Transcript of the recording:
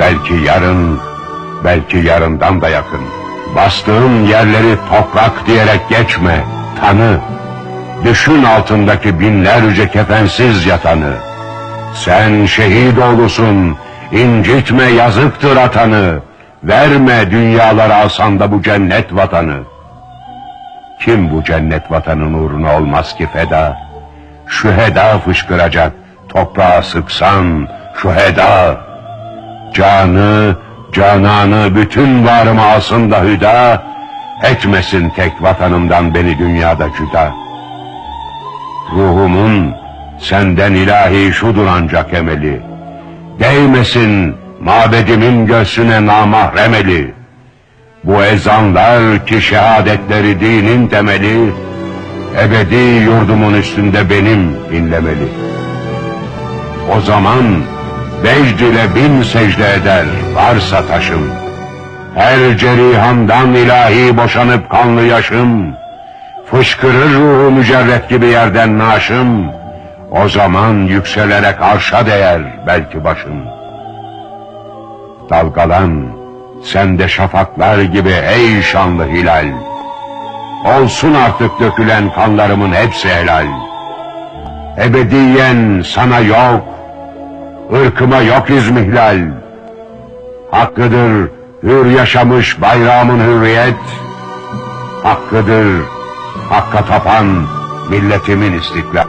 belki yarın, belki yarından da yakın. Bastığın yerleri toprak diyerek geçme, tanı. Düşün altındaki binlerce kefensiz yatanı. Sen şehit oğlusun, incitme yazıktır atanı. Verme dünyalara alsan da bu cennet vatanı. Kim bu cennet vatanın uğruna olmaz ki feda? Şu heda fışkıracak, toprağa sıksan, şu heda. Canı, cananı, bütün varımı alsın da hüda, etmesin tek vatanımdan beni dünyada cüda. Ruhumun senden ilahi şudur ancak emeli, değmesin mabedimin göğsüne namahrem eli. Bu ezanlar ki şehadetleri dinin temeli, ebedi yurdumun üstünde benim inlemeli. O zaman vecd ile bin secde eder varsa taşım. Her cerihamdan ilahi boşanıp kanlı yaşım, fışkırır ruhu mücerret gibi yerden naşım, o zaman yükselerek arşa değer belki başım. Dalgalan, sen de şafaklar gibi ey şanlı hilal. Olsun artık dökülen kanlarımın hepsi helal. Ebediyen sana yok, ırkıma yok izmihlal. Hakkıdır hür yaşamış bayrağımın hürriyet. Hakkıdır hakka tapan milletimin istiklal.